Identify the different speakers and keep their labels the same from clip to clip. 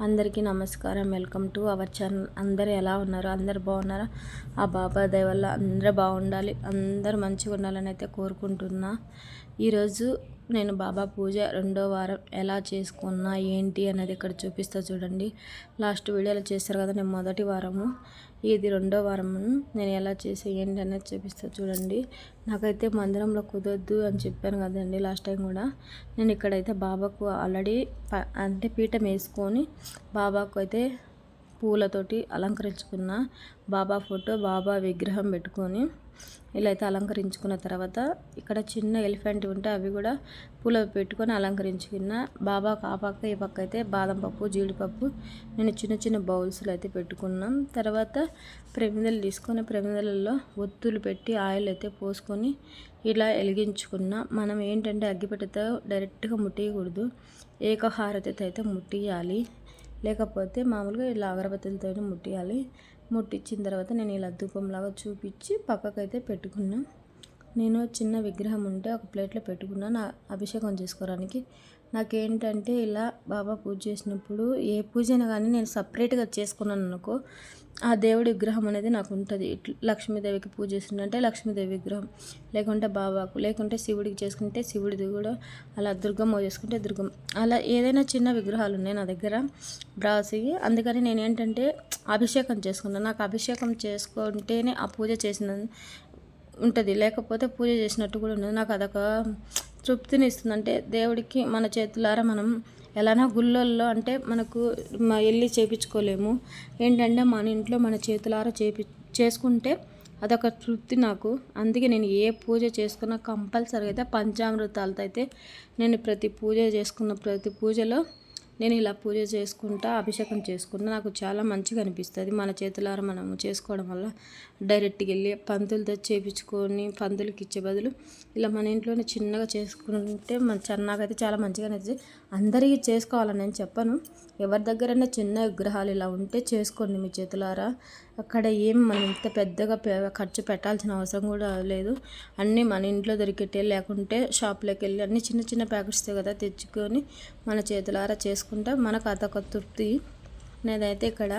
Speaker 1: అందరికీ నమస్కారం. Welcome to our channel. అందరు ఎలా ఉన్నారు? అందరు బాగున్నారా? ఆ బాబా దయ వల్ల అందరూ బాగుండాలి. అందరూ మంచిగా ఉండాలని అయితే కోరుకుంటున్నా. ఈరోజు నేను బాబా పూజ రెండో వారం ఎలా చేసుకున్నా ఏంటి అనేది ఇక్కడ చూపిస్తా చూడండి. లాస్ట్ వీడియోలో చేస్తారు కదా నేను మొదటి వారము. ఇది రెండో వారం నేను ఎలా చేసి ఏంటి అనేది చూపిస్తా చూడండి. నాకైతే మందిరంలో కుదరద్దు అని చెప్పాను కదండి లాస్ట్ టైం కూడా. నేను ఇక్కడైతే బాబాకు ఆల్రెడీ అంటే పీఠం వేసుకొని బాబాకు అయితే పూలతోటి అలంకరించుకున్న. బాబా ఫోటో బాబా విగ్రహం పెట్టుకొని ఇలా అయితే అలంకరించుకున్న తర్వాత ఇక్కడ చిన్న ఎలిఫెంట్ ఉంటే అవి కూడా పూల పెట్టుకొని అలంకరించుకున్న బాబా ఆ పక్క ఈ పక్క అయితే బాదం పప్పు జీడిపప్పు నేను చిన్న చిన్న బౌల్స్లో అయితే పెట్టుకున్నాం. తర్వాత ప్రమిదలు తీసుకొని ప్రమిదలలో ఒత్తులు పెట్టి ఆయిల్ అయితే పోసుకొని ఇలా వెలిగించుకున్న మనం ఏంటంటే అగ్గిపెట్టెతో డైరెక్ట్గా ముట్టేయకూడదు. ఏకహారతితో అయితే ముట్టియాలి. లేకపోతే మామూలుగా ఇలా అగరబత్తులతో ముట్టియాలి. ముట్టించిన తర్వాత నేను ఇలా ధూపంలాగా చూపించి పక్కకైతే పెట్టుకున్నా. నేను చిన్న విగ్రహం ఉంటే ఒక ప్లేట్లో పెట్టుకున్నా. నా అభిషేకం చేసుకోవడానికి. నాకేంటంటే ఇలా బాబా పూజ చేసినప్పుడు ఏ పూజైనా కానీ నేను సపరేట్గా చేసుకున్నాను అనుకో ఆ దేవుడి విగ్రహం అనేది నాకు ఉంటుంది. లక్ష్మీదేవికి పూజ చేసిందంటే లక్ష్మీదేవి విగ్రహం. లేకుంటే బాబాకు లేకుంటే శివుడికి చేసుకుంటే శివుడిది కూడా. అలా దుర్గమ్మ చేసుకుంటే దుర్గమ్మ. అలా ఏదైనా చిన్న విగ్రహాలు ఉన్నాయి నా దగ్గర బ్రాసి. అందుకని నేను ఏంటంటే అభిషేకం చేసుకున్నాను నాకు అభిషేకం చేసుకుంటేనే ఆ పూజ చేసిన ఉంటుంది. లేకపోతే పూజ చేసినట్టు కూడా ఉండదు. నాకు అదొక తృప్తిని ఇస్తుంది అంటే దేవుడికి మన చేతులారా మనం ఎలానా గుళ్ళల్లో అంటే మనకు వెళ్ళి చేపించుకోలేము. ఏంటంటే మన ఇంట్లో మన చేతులారా చేపి చేసుకుంటే అదొక తృప్తి నాకు. అందుకే నేను ఏ పూజ చేసుకున్నా కంపల్సరీ అయితే పంచామృతాలతో అయితే నేను ప్రతి పూజ చేసుకున్న ప్రతి పూజలో నేను ఇలా పూజ చేసుకుంటా అభిషేకం చేసుకుంటా నాకు చాలా మంచిగా అనిపిస్తుంది. మన చేతులారా మనము చేసుకోవడం వల్ల డైరెక్ట్గా వెళ్ళి పంతులతో చేపించుకొని పంతులకి ఇచ్చే బదులు ఇలా మన ఇంట్లోనే చిన్నగా చేసుకుంటే మన నాకైతే చాలా మంచిగా అనిపిస్తుంది. అందరికీ చేసుకోవాలని నేను చెప్పను. ఎవరి దగ్గరైనా చిన్న విగ్రహాలు ఇలా ఉంటే చేసుకోండి మీ చేతులారా. అక్కడ ఏం మనం ఇంత పెద్దగా ఖర్చు పెట్టాల్సిన అవసరం కూడా లేదు. అన్నీ మన ఇంట్లో దొరికేటే లేకుంటే షాప్లోకి వెళ్ళి అన్ని చిన్న చిన్న ప్యాకెట్స్ కదా తెచ్చుకొని మన చేతులారా చేసుకుంటే మనకు అదొక తృప్తి. నేనైతే ఇక్కడ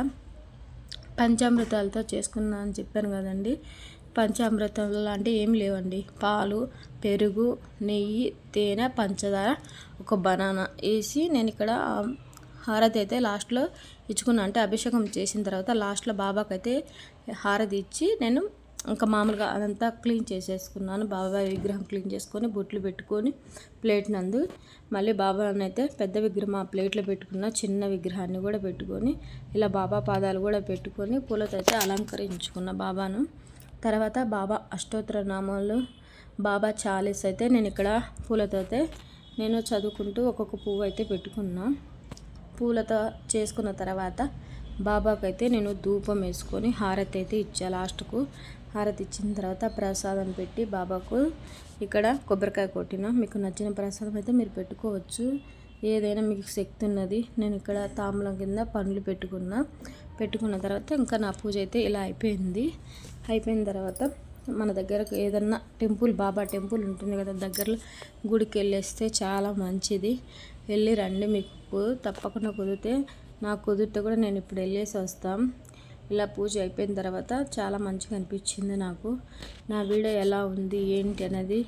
Speaker 1: పంచామృతాలతో చేసుకున్నా అని చెప్పాను కదండి. పంచామృతాలు లాంటివి ఏం లేవండి. పాలు పెరుగు నెయ్యి తేనె పంచదార ఒక బనానా వేసి నేను ఇక్కడ హారతి అయితే లాస్ట్లో ఇచ్చుకున్నా. అంటే అభిషేకం చేసిన తర్వాత లాస్ట్లో బాబాకి అయితే హారతి ఇచ్చి నేను ఇంకా మామూలుగా అదంతా క్లీన్ చేసేసుకున్నాను. బాబా విగ్రహం క్లీన్ చేసుకొని బొట్లు పెట్టుకొని ప్లేట్ నందు మళ్ళీ బాబాని అయితే పెద్ద విగ్రహం ఆ ప్లేట్లో పెట్టుకున్న చిన్న విగ్రహాన్ని కూడా పెట్టుకొని ఇలా బాబా పాదాలు కూడా పెట్టుకొని పూలతో అయితే అలంకరించుకున్న బాబాను. తర్వాత బాబా అష్టోత్తర నామాలు బాబా చాలీస్ అయితే నేను ఇక్కడ పూలతో అయితే నేను చదువుకుంటూ ఒక్కొక్క పువ్వు అయితే పెట్టుకున్నాను పూలతో చేసుకున్న తర్వాత బాబాకైతే అయితే నేను ధూపం వేసుకొని హారతి అయితే ఇచ్చా. లాస్ట్కు హారతి ఇచ్చిన తర్వాత ప్రసాదం పెట్టి బాబాకు ఇక్కడ కొబ్బరికాయ కొట్టిన. మీకు నచ్చిన ప్రసాదం అయితే మీరు పెట్టుకోవచ్చు. ఏదైనా మీకు శక్తి ఉన్నది నేను ఇక్కడ తాంబలం కింద పండ్లు పెట్టుకున్నా. పెట్టుకున్న తర్వాత ఇంకా నా పూజ అయితే ఇలా అయిపోయింది. అయిపోయిన తర్వాత మన దగ్గర ఏదన్నా టెంపుల్ బాబా టెంపుల్ ఉంటుంది కదా దగ్గరలో గుడికి వెళ్ళేస్తే చాలా మంచిది. వెళ్ళి రండి మీకు తప్పకుండా కుదిరితే నాకు కుదిరితే కూడా నేను ఇప్పుడు వెళ్ళేసి వస్తాం. ఇలా పూజ అయిపోయిన తర్వాత చాలా మంచిగా అనిపించింది నాకు. నా వీడియో ఎలా ఉంది ఏంటి అనేది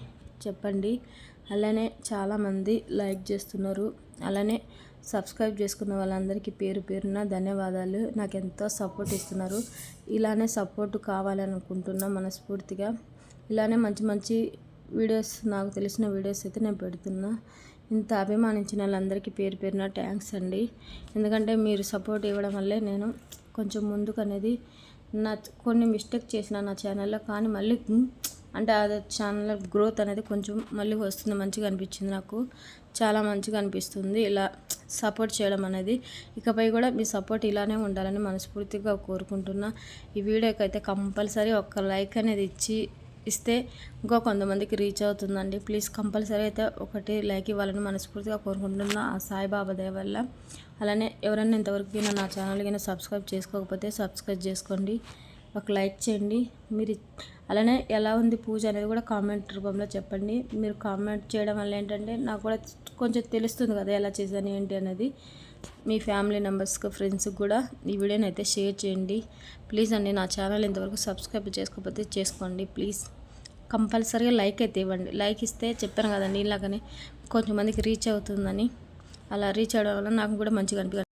Speaker 1: చెప్పండి. అలానే చాలామంది లైక్ చేస్తున్నారు. అలానే సబ్స్క్రైబ్ చేసుకున్న వాళ్ళందరికీ పేరు పేరున ధన్యవాదాలు. నాకు ఎంతో సపోర్ట్ ఇస్తున్నారు. ఇలానే సపోర్ట్ కావాలనుకుంటున్నా మనస్ఫూర్తిగా. ఇలానే మంచి మంచి వీడియోస్ నాకు తెలిసిన వీడియోస్ అయితే నేను పెడుతున్నా. ఇంత అభిమానించిన వాళ్ళందరికీ పేరు పేరున థ్యాంక్స్ అండి. ఎందుకంటే మీరు సపోర్ట్ ఇవ్వడం వల్లే నేను కొంచెం ముందుకు అనేది నా కొన్ని మిస్టేక్ చేసిన నా ఛానల్లో కానీ మళ్ళీ అంటే అది ఛానల్ గ్రోత్ అనేది కొంచెం మళ్ళీ వస్తుంది మంచిగా అనిపించింది నాకు. చాలా మంచిగా అనిపిస్తుంది ఇలా సపోర్ట్ చేయడం అనేది. ఇకపై కూడా మీ సపోర్ట్ ఇలానే ఉండాలని మనస్ఫూర్తిగా కోరుకుంటున్నా. ఈ వీడియోకి అయితే కంపల్సరీ ఒక లైక్ అనేది ఇచ్చి ఇస్తే ఇంకా కొంతమందికి రీచ్ అవుతుందండి. ప్లీజ్ కంపల్సరీ అయితే ఒకటి లైక్ ఇవ్వాలని మనస్ఫూర్తిగా కోరుకుంటున్నా ఆ సాయిబాబా దయ వల్ల. అలానే ఎవరైనా ఇంతవరకు నా ఛానల్ కింద సబ్స్క్రైబ్ చేసుకోకపోతే సబ్స్క్రైబ్ చేసుకోండి. ఒక లైక్ చేయండి. మీరు అలానే ఎలా ఉంది పూజ అనేది కూడా కామెంట్ రూపంలో చెప్పండి. మీరు కామెంట్ చేయడం వల్ల ఏంటంటే నాకు కూడా కొంచెం తెలుస్తుంది కదా ఎలా చేశాను ఏంటి అనేది. మీ ఫ్యామిలీ మెంబర్స్కి ఫ్రెండ్స్కి కూడా ఈ వీడియోని అయితే షేర్ చేయండి. ప్లీజ్ అండి నా ఛానల్ ఇంతవరకు సబ్స్క్రైబ్ చేసుకోకపోతే చేసుకోండి ప్లీజ్. కంపల్సరీగా లైక్ అయితే ఇవ్వండి. లైక్ ఇస్తే చెప్పాను కదండి ఇలాగనే కొంచెం మందికి రీచ్ అవుతుందని. అలా రీచ్ అవ్వడం వల్ల నాకు కూడా మంచిగా అనిపిస్తుంది